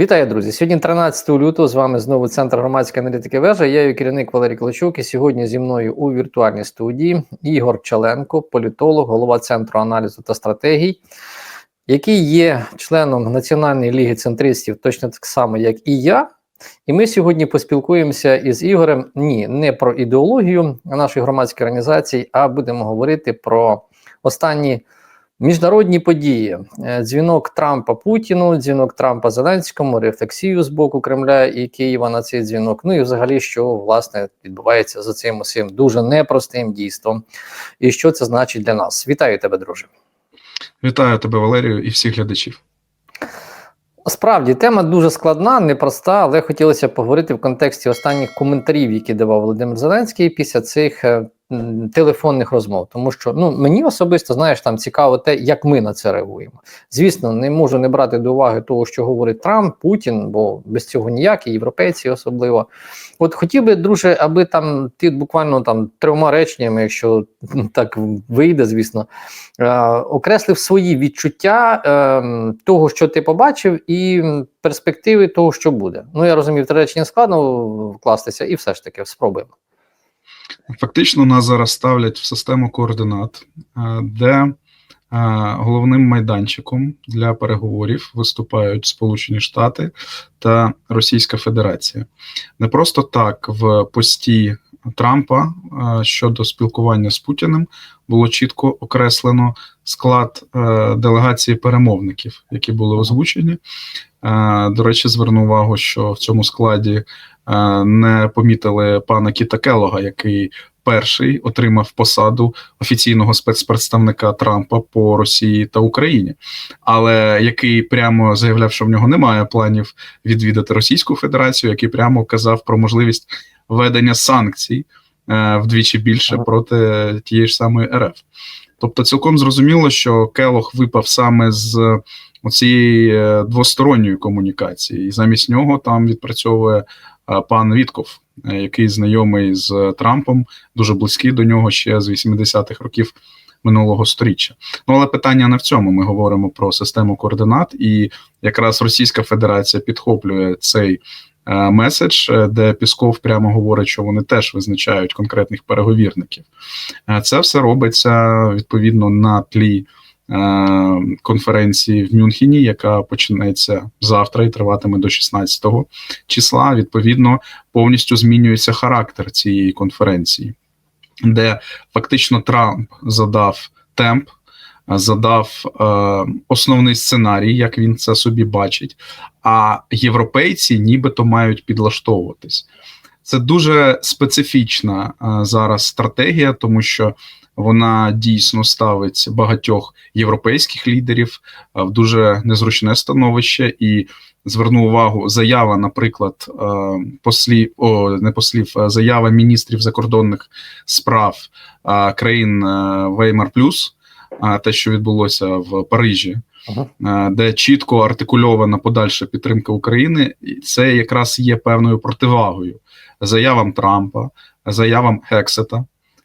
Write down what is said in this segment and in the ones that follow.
Вітаю, друзі! Сьогодні 13 лютого. З вами знову центр громадської аналітики вежа. Я її керівник Валерій Клочук. І сьогодні зі мною у віртуальній студії Ігор Чаленко, політолог, голова центру аналізу та стратегій, який є членом Національної ліги центристів, точно так само, як і я. І ми сьогодні поспілкуємося із Ігорем ні, не про ідеологію нашої громадської організації, а будемо говорити про останні. Міжнародні події, Е, дзвінок Трампа Путіну, дзвінок Трампа Зеленському, рефлексію з боку Кремля і Києва на цей дзвінок. Ну і взагалі, що власне відбувається за цим усім дуже непростим дійством, і що це значить для нас. Вітаю тебе, друже. Вітаю тебе, Валерію, і всіх глядачів. Справді тема дуже складна, непроста, але хотілося поговорити в контексті останніх коментарів, які давав Володимир Зеленський після цих е, телефонних розмов. Тому що ну мені особисто знаєш там цікаво те, як ми на це реагуємо. Звісно, не можу не брати до уваги того, що говорить Трамп, Путін, бо без цього ніяк, і європейці особливо. От хотів би, друже, аби там ти буквально там трьома реченнями, якщо так вийде, звісно, е, окреслив свої відчуття е, того, що ти побачив, і перспективи того, що буде. Ну я розумію, в три речення складно вкластися, і все ж таки спробуємо. Фактично, нас зараз ставлять в систему координат, е, де е, головним майданчиком для переговорів виступають Сполучені Штати та Російська Федерація. Не просто так в пості Трампа е, щодо спілкування з Путіним було чітко окреслено склад делегації перемовників, які були озвучені. До речі, зверну увагу, що в цьому складі не помітили пана Кіта Келога, який перший отримав посаду офіційного спецпредставника Трампа по Росії та Україні, але який прямо заявляв, що в нього немає планів відвідати Російську Федерацію, який прямо казав про можливість введення санкцій е, вдвічі більше проти тієї ж самої РФ. Тобто, цілком зрозуміло, що Келох випав саме з цієї е, двосторонньої комунікації, і замість нього там відпрацьовує е, пан Вітков, е, який знайомий з Трампом, дуже близький до нього ще з 80-х років минулого сторіччя. Ну але питання не в цьому. Ми говоримо про систему координат, і якраз Російська Федерація підхоплює цей. е, Меседж, е, де Пісков прямо говорить, що вони теж визначають конкретних переговірників. Е, Це все робиться відповідно на тлі е, конференції в Мюнхені, яка почнеться завтра і триватиме до 16 числа. Відповідно, повністю змінюється характер цієї конференції, де фактично Трамп задав темп. е, Задав е, основний сценарій, як він це собі бачить, а європейці нібито мають підлаштовуватись. Це дуже специфічна е, зараз стратегія, тому що вона дійсно ставить багатьох європейських лідерів е, в дуже незручне становище. І зверну увагу, заява, наприклад, е, послів, о, не послів, заява міністрів закордонних справ е, країн Веймар Плюс, те, що відбулося в Парижі. Ага. Де чітко артикульована подальша підтримка України, і це якраз є певною противагою заявам Трампа, заявам Хексета,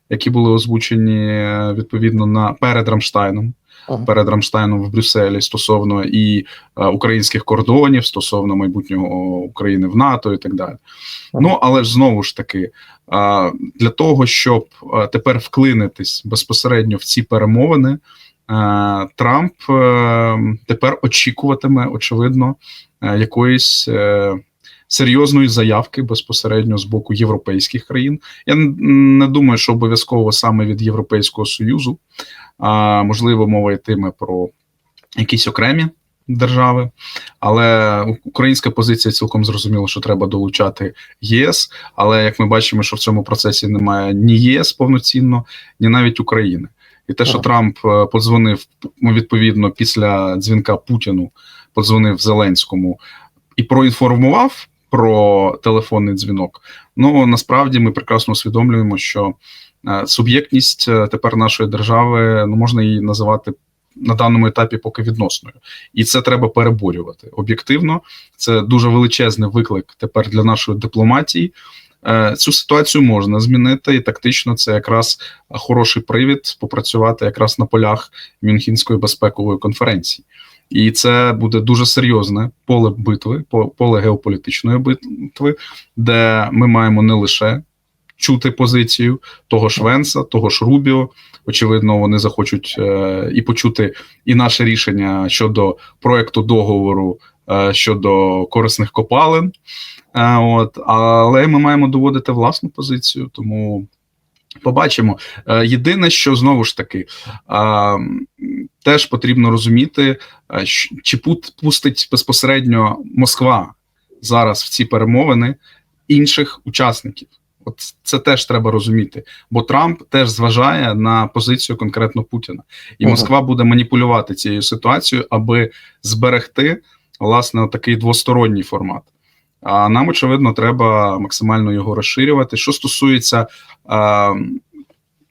які були озвучені е, відповідно на перед Рамштайном, Ага. перед Рамштайном в Брюсселі стосовно і е, українських кордонів, стосовно майбутнього України в НАТО і так далі. Ну але ж знову ж таки, е, для того, щоб е, тепер вклинитись безпосередньо в ці перемовини. е, Трамп е, тепер очікуватиме, очевидно, е, якоїсь е, серйозної заявки безпосередньо з боку європейських країн. Я не думаю, що обов'язково саме від Європейського Союзу, а можливо, мова йтиме про якісь окремі держави. Але українська позиція цілком зрозуміло, що треба долучати ЄС. Але як ми бачимо, що в цьому процесі немає ні ЄС повноцінно, ні навіть України. І те, що Трамп е, подзвонив ну, відповідно після дзвінка Путіну, подзвонив Зеленському і проінформував про телефонний дзвінок. Ну насправді ми прекрасно усвідомлюємо, що е, суб'єктність е, тепер нашої держави ну можна її називати на даному етапі поки відносною, і це треба переборювати об'єктивно. Це дуже величезний виклик тепер для нашої дипломатії. Е, Цю ситуацію можна змінити, і тактично це якраз хороший привід попрацювати якраз на полях Мюнхенської безпекової конференції. І це буде дуже серйозне поле битви, поле геополітичної битви, де ми маємо не лише чути позицію того ж Венса, того ж Рубіо. Очевидно, вони захочуть е, і почути і наше рішення щодо проекту договору е, щодо корисних копалин. Е, от, але ми маємо доводити власну позицію, тому побачимо. Е, єдине, що знову ж таки. Теж потрібно розуміти, е, чи пустить безпосередньо Москва зараз в ці перемовини інших учасників. От це теж треба розуміти, бо Трамп теж зважає на позицію конкретно Путіна, і. Москва буде маніпулювати цією ситуацією, аби зберегти власне такий двосторонній формат. А нам очевидно треба максимально його розширювати. Що стосується е,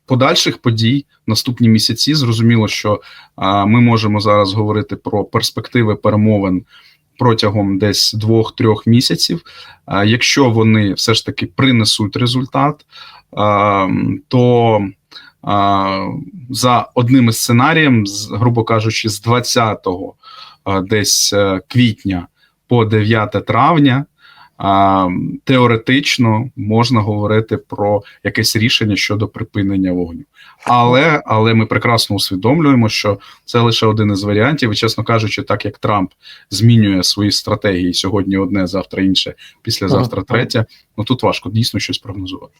подальших подій наступні місяці, зрозуміло, що ми можемо зараз говорити про перспективи перемовин протягом десь двох-трьох місяців. Якщо вони все ж таки принесуть результат, то за одним із сценарієм, грубо кажучи, з 20 е, десь е, квітня по 9 травня. А, теоретично можна говорити про якесь рішення щодо припинення вогню, але але ми прекрасно усвідомлюємо, що це лише один із варіантів. І чесно кажучи, так як Трамп змінює свої стратегії сьогодні одне, завтра інше, післязавтра третє. Ну тут важко дійсно щось прогнозувати.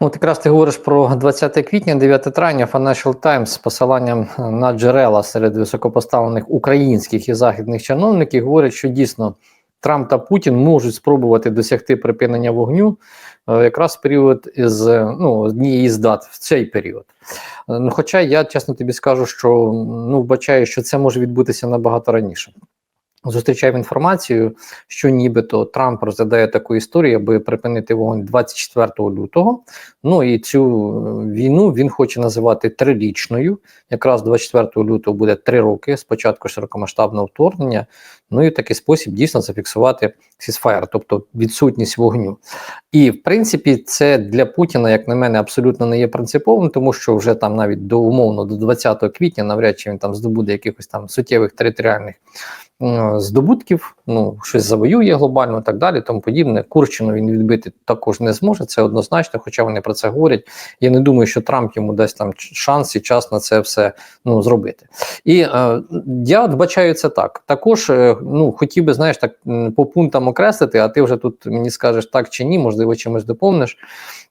От якраз ти говориш про 20 квітня, 9 травня, Financial Times з посиланням на джерела серед високопоставлених українських і західних чиновників говорять, що дійсно Трамп та Путін можуть спробувати досягти припинення вогню е, якраз в період із е, ну, однієї з дат в цей період. Е, Ну, хоча я чесно тобі скажу, що ну, вбачаю, що це може відбутися набагато раніше. Зустрічав інформацію, що нібито Трамп розглядає таку історію, аби припинити вогонь 24 лютого. Ну і цю е, війну він хоче називати трирічною. Якраз 24 лютого буде три роки з початку широкомасштабного вторгнення. Ну і в такий спосіб дійсно зафіксувати сісфаєр, тобто відсутність вогню. І в принципі, це для Путіна, як на мене, абсолютно не є принциповим, тому що вже там навіть до умовно до 20 квітня, навряд чи він там здобуде якихось там суттєвих територіальних здобутків, ну щось завоює глобально і так далі, тому подібне. Курщину він відбити також не зможе, це однозначно, хоча вони про це говорять. Я не думаю, що Трамп йому дасть там шанс і час на це все ну, зробити. І е, я бачаю це так. Також е, ну, хотів би, знаєш, так по пунктам окреслити, а ти вже тут мені скажеш так чи ні, можливо, чимось доповниш.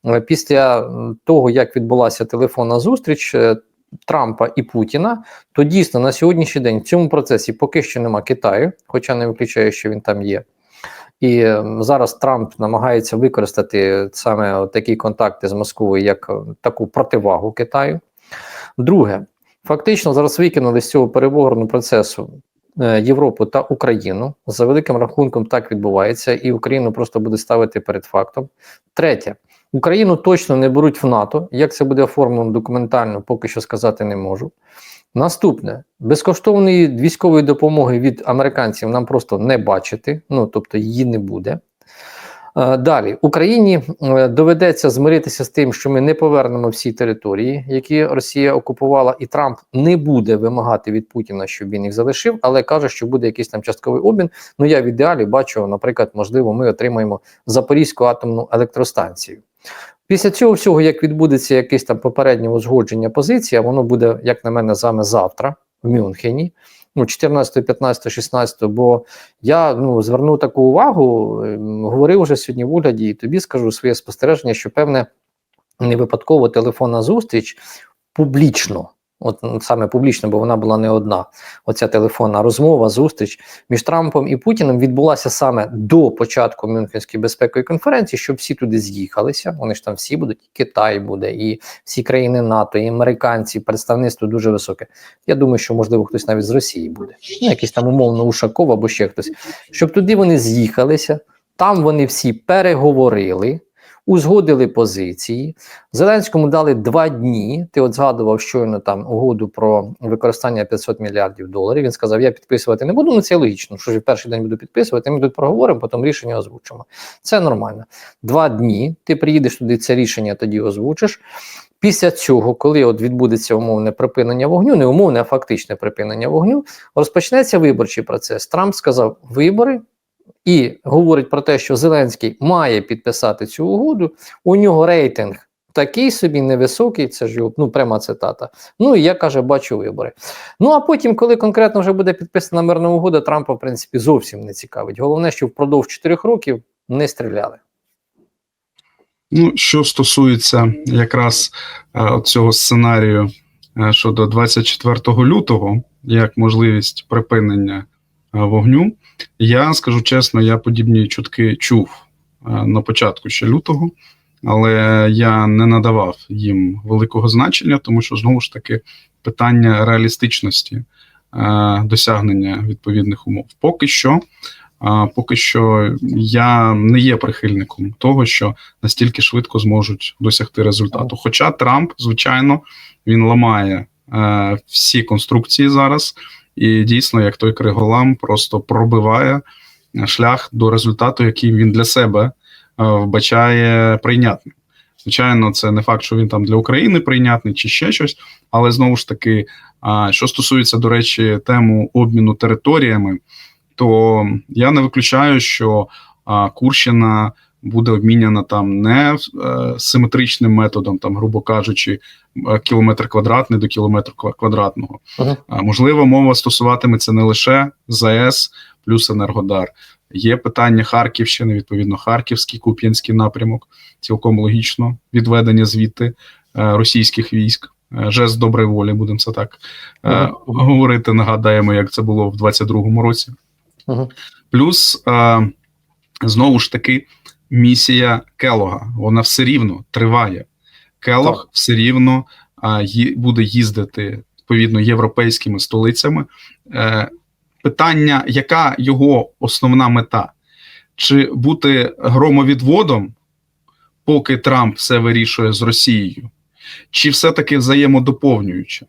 Е, Після того, як відбулася телефонна зустріч. Трампа і Путіна, то дійсно на сьогоднішній день в цьому процесі поки що нема Китаю, хоча не виключаю, що він там є. І зараз Трамп намагається використати саме такі контакти з Москвою як е, таку противагу Китаю. Друге, фактично зараз викинули з цього переговорного процесу е, Європу та Україну. За великим рахунком так відбувається, і Україну просто буде ставити перед фактом. Третє, Україну точно не беруть в НАТО. Як це буде оформлено документально, поки що сказати не можу. Наступне безкоштовної військової допомоги від американців нам просто не бачити, ну тобто її не буде. Е, Далі Україні е, доведеться змиритися з тим, що ми не повернемо всі території, які Росія окупувала, і Трамп не буде вимагати від Путіна, щоб він їх залишив, але каже, що буде якийсь там частковий обмін. Ну я в ідеалі бачу, наприклад, можливо, ми отримаємо Запорізьку атомну електростанцію. Після цього всього, як відбудеться якесь там попереднє узгодження позиції, воно буде, як на мене, саме завтра в Мюнхені. Ну, 14, 15, 16, бо я ну, звернув таку увагу, ем, говорив вже сьогодні в уряді, і тобі скажу своє спостереження, що певне не випадково телефонна зустріч публічно, от саме публічно, бо вона була не одна. Оця телефонна розмова, зустріч між Трампом і Путіним відбулася саме до початку Мюнхенської безпекової конференції, щоб всі туди з'їхалися. Вони ж там всі будуть, і Китай буде, і всі країни НАТО, і американці, представництво дуже високе. Я думаю, що можливо хтось навіть з Росії буде, ну якийсь там умовно Ушаков або ще хтось, щоб туди вони з'їхалися. Там вони всі переговорили, узгодили позиції. Зеленському дали два дні. Ти от згадував щойно там угоду про використання 500 мільярдів доларів. Він сказав: Я підписувати не буду. Ну це логічно. Що ж перший день буду підписувати. Ми тут проговоримо, потім рішення озвучимо. Це нормально. Два дні. Ти приїдеш туди, це рішення тоді озвучиш. Після цього, коли от відбудеться умовне припинення вогню, не умовне, а фактичне припинення вогню, розпочнеться виборчий процес. Трамп сказав вибори і говорить про те, що Зеленський має підписати цю угоду. У нього рейтинг такий собі невисокий, це ж ну, пряма цитата. Ну і я каже, бачу вибори. Ну а потім, коли конкретно вже буде підписана мирна угода, Трампа в принципі зовсім не цікавить. Головне, що впродовж 4 років не стріляли. Ну, що стосується якраз е, цього сценарію е, щодо 24 лютого, як можливість припинення вогню, я скажу чесно, я подібні чутки чув е, на початку ще лютого, але я не надавав їм великого значення, тому що знову ж таки питання реалістичності е, досягнення відповідних умов. Поки що. Поки що я не є прихильником того, що настільки швидко зможуть досягти результату. Хоча Трамп, звичайно, він ламає е, всі конструкції зараз, і дійсно, як той Криголам, просто пробиває шлях до результату, який він для себе е, вбачає прийнятним. Звичайно, це не факт, що він там для України прийнятний чи ще щось, але знову ж таки, що стосується, до речі, тему обміну територіями то я не виключаю, що Курщина буде обміняна там не е, симетричним методом, там, грубо кажучи, е, кілометр квадратний до кілометру квадратного. Ага. Можливо, мова стосуватиметься не лише ЗАЕС плюс Енергодар. Є питання Харківщини, відповідно, Харківський, Куп'янський напрямок, цілком логічно відведення звідти е, російських військ. Е, Жест доброї волі, будемо це так е, Ага. говорити. Нагадаємо, як це було в 22-му році. Угу. Плюс е, знову ж таки місія Келога. Вона все рівно триває. Келог Так. все рівно е, ї- буде їздити відповідно європейськими столицями. Е, питання, яка його основна мета? Чи бути громовідводом, поки Трамп все вирішує з Росією, чи все-таки взаємодоповнююче?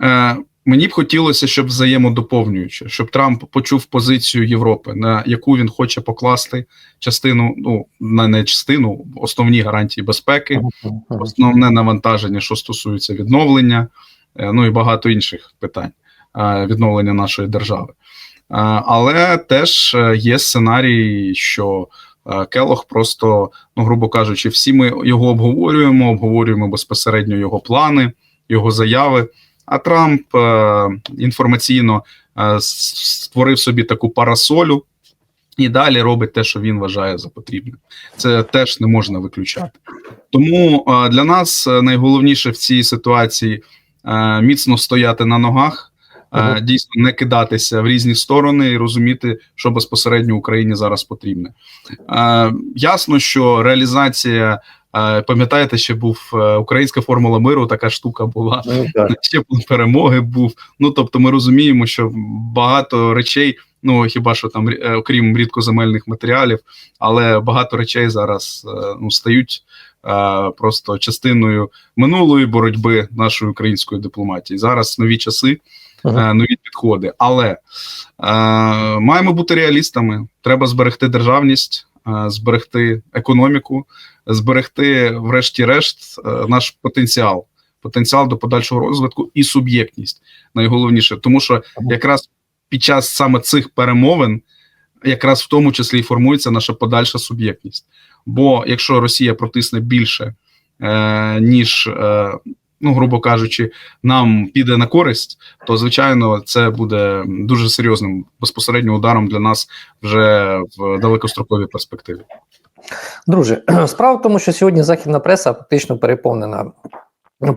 Е, Мені б хотілося, щоб взаємодоповнююче, щоб Трамп почув позицію Європи, на яку він хоче покласти частину, ну на не частину, основні гарантії безпеки, основне навантаження, що стосується відновлення, е, ну і багато інших питань е, відновлення нашої держави. Е, Але теж є сценарій, що Келох просто, ну грубо кажучи, всі ми його обговорюємо, обговорюємо безпосередньо його плани, його заяви. А Трамп е, інформаційно е, створив собі таку парасолю і далі робить те, що він вважає за потрібне. Це теж не можна виключати. Тому е, для нас найголовніше в цій ситуації міцно стояти на ногах, е, дійсно не кидатися в різні сторони і розуміти, що безпосередньо Україні зараз потрібне. Е, ясно, що реалізація. е, Пам'ятаєте, ще був е, українська формула миру, така штука була Ну, ще перемоги був. Ну тобто, ми розуміємо, що багато речей, ну хіба що там окрім рідкоземельних матеріалів, але багато речей зараз ну стають просто частиною минулої боротьби нашої української дипломатії. Зараз нові часи, Ага. е, нові підходи. Але е, маємо бути реалістами. Треба зберегти державність, е, зберегти економіку, зберегти, врешті-решт, е, наш потенціал. Потенціал до подальшого розвитку і суб'єктність найголовніше, тому що якраз під час саме цих перемовин, якраз в тому числі і формується наша подальша суб'єктність. Бо якщо Росія протисне більше, е, ніж, е, ну грубо кажучи, нам піде на користь, то звичайно це буде дуже серйозним безпосередньо ударом для нас вже в далекостроковій перспективі. Друже, справа в тому, що сьогодні західна преса фактично переповнена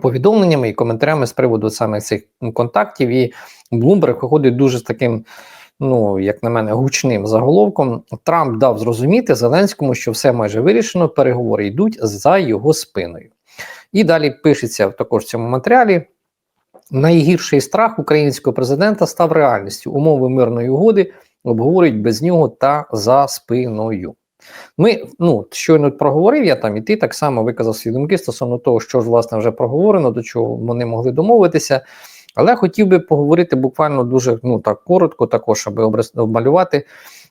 повідомленнями і коментарями з приводу саме цих контактів. І Bloomberg виходить дуже з таким, ну як на мене, гучним заголовком. Трамп дав зрозуміти Зеленському, що все майже вирішено, переговори йдуть за його спиною. І далі пишеться також в цьому матеріалі. Найгірший страх українського президента став реальністю. Умови мирної угоди обговорюють без нього та за спиною. Ми ну щойно проговорив я там, і ти так само виказав свої думки стосовно того, що ж власне вже проговорено, до чого вони могли домовитися. Але хотів би поговорити буквально дуже ну так коротко, також аби обмалювати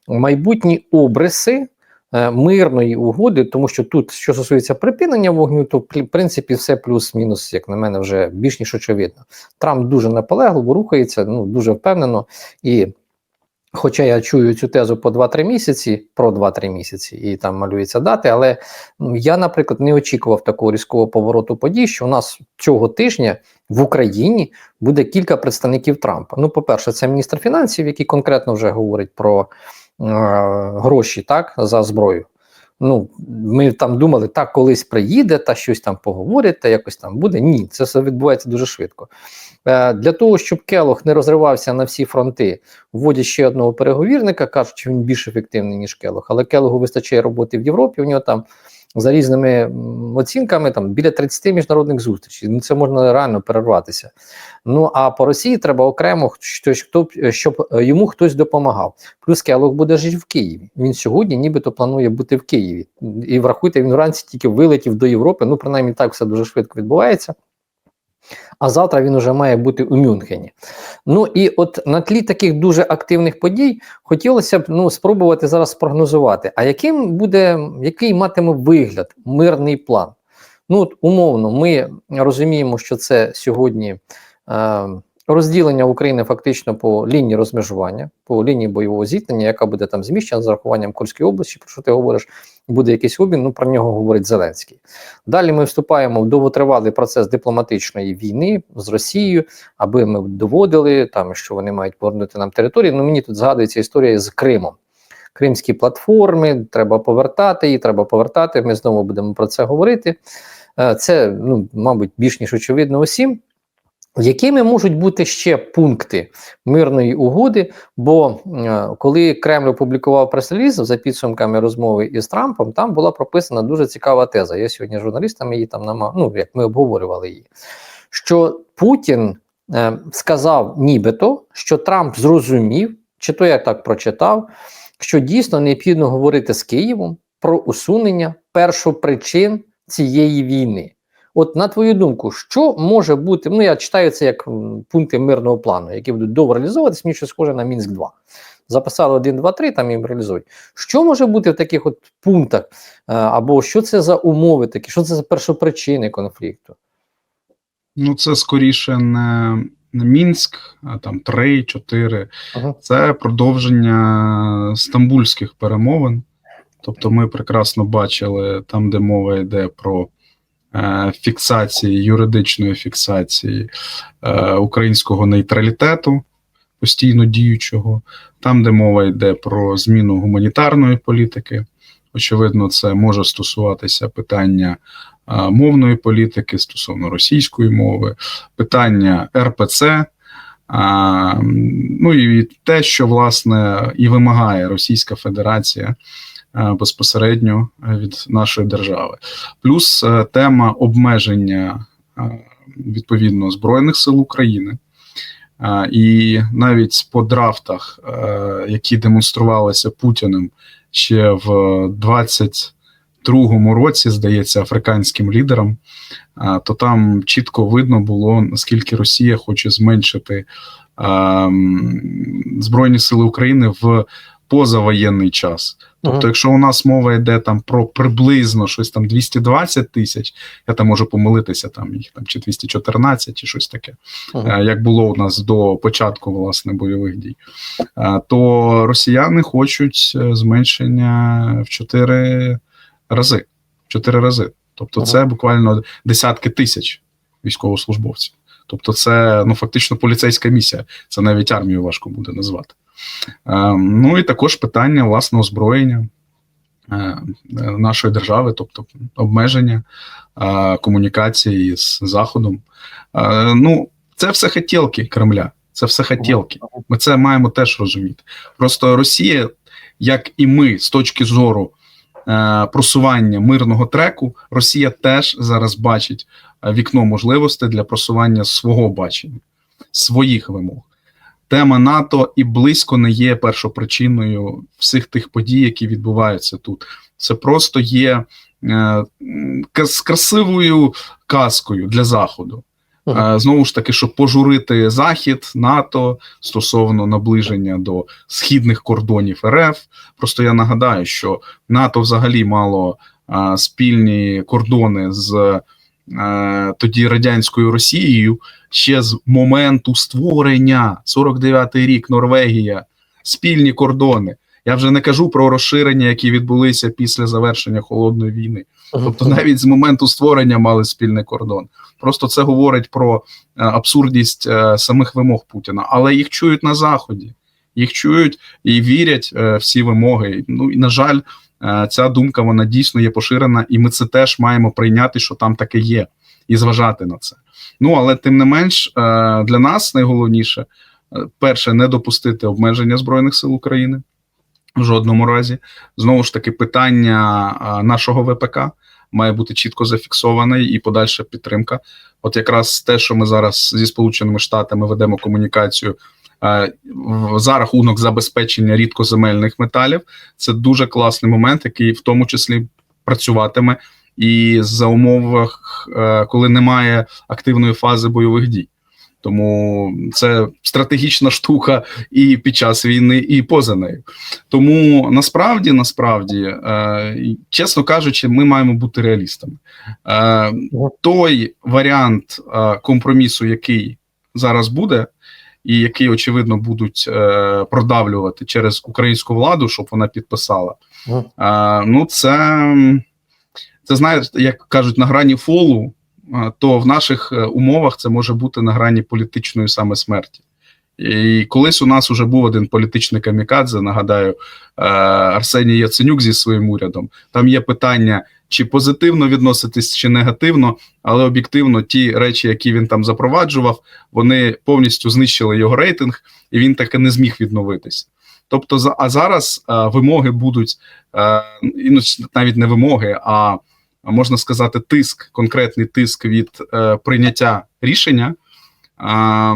майбутні обриси мирної угоди, тому що тут, що стосується припинення вогню, то в принципі все плюс-мінус, як на мене, вже більш ніж очевидно. Трамп дуже наполегливо рухається, ну дуже впевнено і. Хоча я чую цю тезу по 2-3 місяці, про 2-3 місяці, і там малюється дати, але ну, я, наприклад, не очікував такого різкого повороту подій, що у нас цього тижня в Україні буде кілька представників Трампа. Ну, по-перше, це міністр фінансів, який конкретно вже говорить про е, гроші так, за зброю. Ну, ми там думали, так колись приїде, та щось там поговорить, та якось там буде. Ні, це все відбувається дуже швидко. Е, Для того, щоб Келох не розривався на всі фронти, вводять ще одного переговірника, кажуть, що він більш ефективний, ніж Келох. Але Келогу вистачає роботи в Європі. У нього там за різними оцінками там біля 30 міжнародних зустрічей. Ну це можна реально перерватися. Ну а по Росії треба окремо щось, хто щоб е, йому хтось допомагав. Плюс Келог буде жити в Києві. Він сьогодні, нібито планує бути в Києві. І врахуйте, він вранці тільки вилетів до Європи. Ну, принаймні так все дуже швидко відбувається. А завтра він уже має бути у Мюнхені. Ну і от на тлі таких дуже активних подій хотілося б ну, спробувати зараз спрогнозувати, а яким буде, який матиме вигляд мирний план? Ну, от, умовно, ми розуміємо, що це сьогодні е, розділення України фактично по лінії розмежування, по лінії бойового зіткнення, яка буде там зміщена з рахуванням Курської області, про що ти говориш, буде якийсь обмін, ну про нього говорить Зеленський. Далі ми вступаємо в довготривалий процес дипломатичної війни з Росією, аби ми доводили там, що вони мають повернути нам територію. Ну мені тут згадується історія з Кримом. Кримські платформи, треба повертати її, треба повертати. Ми знову будемо про це говорити. Е, Це, ну, мабуть, більш ніж очевидно усім. Якими можуть бути ще пункти мирної угоди? Бо е, коли Кремль опублікував прес-реліз за підсумками розмови із Трампом, там була прописана дуже цікава теза. Я сьогодні з журналістами її там намагав, ну як ми обговорювали її, що Путін е, сказав нібито, що Трамп зрозумів, чи то я так прочитав, що дійсно необхідно говорити з Києвом про усунення першопричин цієї війни. От на твою думку, що може бути? Ну я читаю це як пункти мирного плану, які будуть довго реалізовуватись, мені щось схоже на Мінськ 2 Записали 1, 2, 3, там їм реалізують. Що може бути в таких от пунктах? Е, або що це за умови такі, що це за першопричини конфлікту? Ну, це скоріше не, Мінськ, а там 3, 4. Ага. Це продовження стамбульських перемовин. Тобто, ми прекрасно бачили там, де мова йде про фіксації, юридичної фіксації е, українського нейтралітету, постійно діючого, там, де мова йде про зміну гуманітарної політики. Очевидно, це може стосуватися питання е, мовної політики стосовно російської мови, питання РПЦ. Ну і те, що власне і вимагає Російська Федерація е, безпосередньо від нашої держави, плюс е, тема обмеження е, відповідно збройних сил України. Е, І навіть по драфтах, е, які демонструвалися Путіним ще в 22-му році, здається, африканським лідерам, то там чітко видно було, наскільки Росія хоче зменшити Збройні Сили України в позавоєнний час. Тобто, якщо у нас мова йде там про приблизно щось там 220 тисяч, я там можу помилитися, там їх там чи 214, чи щось таке, Ага. е, як було у нас до початку власне бойових дій, е, то росіяни хочуть е, зменшення в 4 рази. В 4 рази. Тобто, Ага. це буквально десятки тисяч військовослужбовців. Тобто, це ну фактично поліцейська місія. Це навіть армію важко буде назвати. Е, ну і також питання власне озброєння е, нашої держави, тобто обмеження е, комунікації з Заходом. Ну, це все хотілки Кремля. Це все хотілки. Ми це маємо теж розуміти. Просто Росія, як і ми, з точки зору просування мирного треку, Росія теж зараз бачить вікно можливостей для просування свого бачення, своїх вимог. Тема НАТО і близько не є першопричиною всіх тих подій, які відбуваються тут. Це просто є е, з красивою казкою для Заходу. Е, Знову ж таки, щоб пожурити Захід, НАТО стосовно наближення до східних кордонів РФ. Просто я нагадаю, що НАТО взагалі мало е, спільні кордони з тоді радянською Росією ще з моменту створення 49-й рік Норвегія, спільні кордони. Я вже не кажу про розширення, які відбулися після завершення холодної війни. Тобто навіть з моменту створення мали спільний кордон. Просто це говорить про е, абсурдність е, самих вимог Путіна, але їх чують на заході, їх чують і вірять е, в ці вимоги. Ну і на жаль, е, ця думка вона дійсно є поширена, і ми це теж маємо прийняти, що там таке є, і зважати на це. Ну але тим не менш, е, для нас найголовніше е, перше не допустити обмеження збройних сил України. В жодному разі знову ж таки питання нашого ВПК має бути чітко зафіксоване і подальша підтримка. От якраз те, що ми зараз зі Сполученими Штатами ведемо комунікацію е, за рахунок забезпечення рідкоземельних металів, це дуже класний момент, який в тому числі працюватиме і за умовах, е, коли немає активної фази бойових дій. Тому це стратегічна штука і під час війни, і поза нею. Тому насправді, насправді, е, чесно кажучи, ми маємо бути реалістами. Е, той варіант е, компромісу, який зараз буде, і який, очевидно, будуть е, продавлювати через українську владу, щоб вона підписала. Е, ну, це, це знаєте, як кажуть, на грані фолу, то в наших е, умовах це може бути на грані політичної саме смерті. І колись у нас вже був один політичний камікадзе, нагадаю, е, Арсеній Яценюк зі своїм урядом. Там є питання, чи позитивно відноситись, чи негативно, але об'єктивно ті речі, які він там запроваджував, вони повністю знищили його рейтинг, і він таки не зміг відновитися. Тобто, а зараз е, вимоги будуть е, навіть не вимоги, а можна сказати, тиск, конкретний тиск від прийняття рішення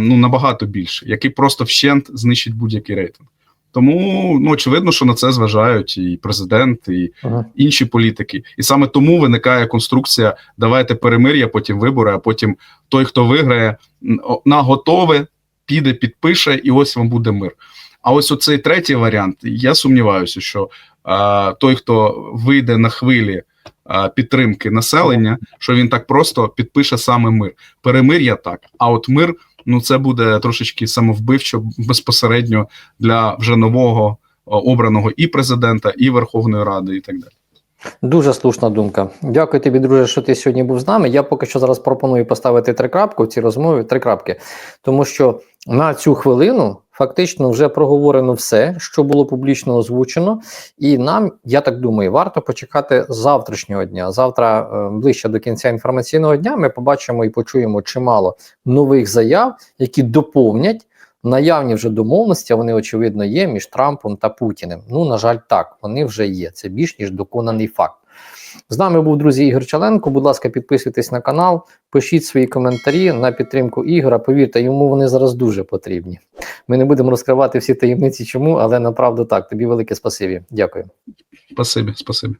ну набагато більше, який просто вщент знищить будь-який рейтинг. Тому ну очевидно, що на це зважають і президент, і Мгм. інші політики. І саме тому виникає конструкція: давайте перемир'я, потім вибори, а потім той, хто виграє, на готове піде, підпише, і ось вам буде мир. А ось оцей третій варіант. Я сумніваюся, що а, той, хто вийде на хвилі підтримки населення, що він так просто підпише саме мир. Перемир'я так, а от мир ну це буде трошечки самовбивчо безпосередньо для вже нового обраного і президента, і Верховної Ради, і так далі. Дуже слушна думка. Дякую тобі, друже, що ти сьогодні був з нами. Я поки що зараз пропоную поставити три крапки в цій розмові, три крапки, тому що на цю хвилину фактично вже проговорено все, що було публічно озвучено, і нам, я так думаю, варто почекати завтрашнього дня. Завтра, е, ближче до кінця інформаційного дня, ми побачимо і почуємо чимало нових заяв, які доповнять. Наявні вже домовленості, вони очевидно є між Трампом та Путіним. Ну, на жаль, так, вони вже є. Це більш ніж доконаний факт. З нами був друзі Ігор Чаленко. Будь ласка, підписуйтесь на канал, пишіть свої коментарі на підтримку Ігора. Повірте, йому вони зараз дуже потрібні. Ми не будемо розкривати всі таємниці, чому, але направду так. Тобі велике спасибі. Дякую. Спасибі, спасибі.